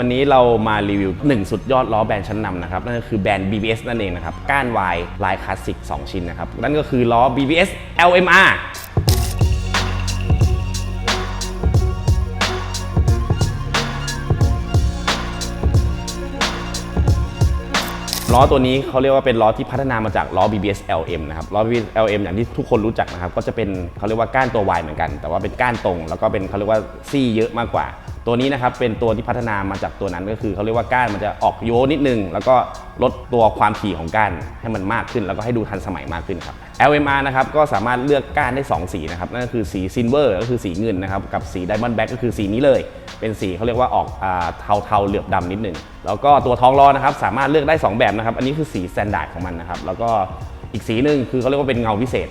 วันนี้เรามารีวิว 1 สุดยอดล้อแบรนด์ชั้นนำนะครับ นั่นก็คือแบรนด์ BBS นั่นเองนะครับ ก้านวายลายคลาสสิก 2 ชิ้นนะครับ นั่นก็คือล้อ BBS LMR ล้อตัวนี้เขาเรียกว่าเป็นล้อที่พัฒนามาจากล้อ BBS LM นะครับ ล้อ BBS LM อย่างที่ทุกคนรู้จักนะครับ ก็จะเป็นเขาเรียกว่าก้านตัว Y เหมือนกัน แต่ว่าเป็นก้านตรง แล้วก็เป็นเขาเรียกว่าซี่เยอะมากกว่า ตัวนี้นะครับเป็นตัวที่พัฒนามาจากตัวนั้นก็คือเขาเรียกว่าก้านมันจะออกโยนิดนึง แล้วก็ลดตัวความถี่ของก้านให้มันมากขึ้น แล้วก็ให้ดูทันสมัยมากขึ้นครับ LMR นะครับก็สามารถเลือกก้านได้ 2 สีนะครับนั่นก็คือสีซิลเวอร์ก็คือสีเงินนะครับกับสีไดมอนด์แบ็กก็คือสีนี้เลย เป็นสีเขาเรียกว่าออกเทาเทาๆเหลือบดำนิดนึงแล้วก็ตัวทองล้อนะครับสามารถเลือกได้ 2 แบบนะครับอันนี้คือสีสแตนดาร์ดของมันนะครับแล้วก็อีกสีหนึ่งคือเขาเรียกว่าเป็นเงาพิเศษ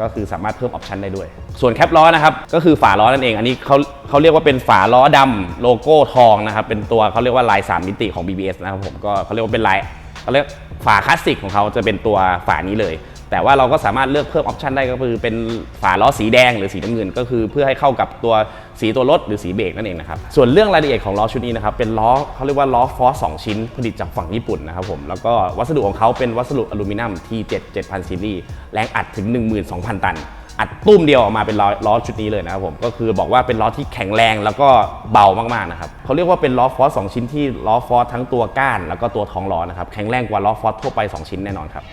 ก็คือสามารถเพิ่มออปชันได้ด้วย ส่วนแคปล้อนะครับก็คือฝาล้อนั่นเอง อันนี้เขาเขาเรียกว่าเป็นฝาล้อดำโลโก้ทองนะครับเป็นตัวเขาเรียกว่าลาย 3 มิติของ BBS นะครับผมก็เขาเรียกว่าเป็นลายเขาเรียกฝาคลาสสิกของเขาจะเป็นตัวฝานี้เลย แต่ว่าเราก็สามารถเลือกเพิ่มออปชันได้ก็คือเป็นฝาล้อสีแดงหรือสีน้ำเงิน ก็คือเพื่อให้เข้ากับตัวสีตัวรถหรือสีเบรกนั่นเองนะครับส่วนเรื่องรายละเอียดของล้อชุดนี้นะครับเป็นล้อเขาเรียกว่าล้อฟอสสองชิ้นผลิตจากฝั่งญี่ปุ่นนะครับผมแล้วก็วัสดุของเขาเป็นวัสดุอลูมิเนียม T7 7000ซีรีส์แรงอัดถึง 12,000 ตัน อัดตุ้มเดียวออกมาเป็นล้อล้อชุดนี้เลยนะครับผมก็คือบอกว่าเป็นล้อที่แข็งแรงแล้วก็เบามากๆนะครับเขาเรียกว่าเป็นล้อฟอสสองชิ้นที่ล้อฟอสทั้งตัวก้าน แล้วก็ตัวท้องล้อนะครับแข็งแรงกว่าล้อฟอสทั่วไปสองชิ้นแน่นอนครับ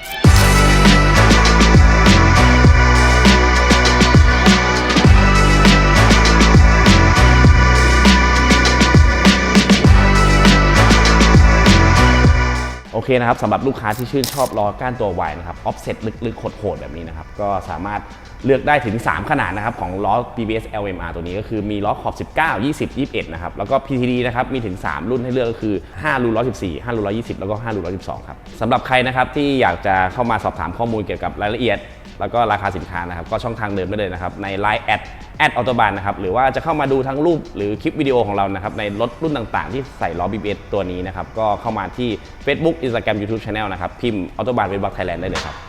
โอเคนะครับสำหรับลูกค้าที่ชื่นชอบล้อก้านตัววายนะครับออฟเซ็ตลึกๆโคดๆแบบนี้นะครับก็สามารถเลือกได้ถึง 3 ขนาดนะครับของล้อ BBS LMR ตัวนี้ก็คือมีล้อขอบ 19 20 21 นะครับ แล้วก็ PTD นะครับมีถึง 3 รุ่นให้เลือกก็คือ 5รู114 5รู120 แล้วก็ 5รู112 ครับสำหรับใครนะครับที่อยากจะเข้ามาสอบถามข้อมูลเกี่ยวกับรายละเอียด แล้วก็ราคาสินค้านะครับก็ช่องทางเดิมได้เลยนะครับใน Line แอดแอดออโตบานนะครับหรือว่าจะเข้ามาดูทั้งรูปหรือคลิปวิดีโอของเรานะครับในรถรุ่นต่างๆ ที่ใส่ล้อ BBS ตัวนี้นะครับก็เข้ามาที่ Facebook Instagram YouTube Channel นะครับพิมพ์ออโตบานเว็บบักไทยแลนด์ได้เลยครับ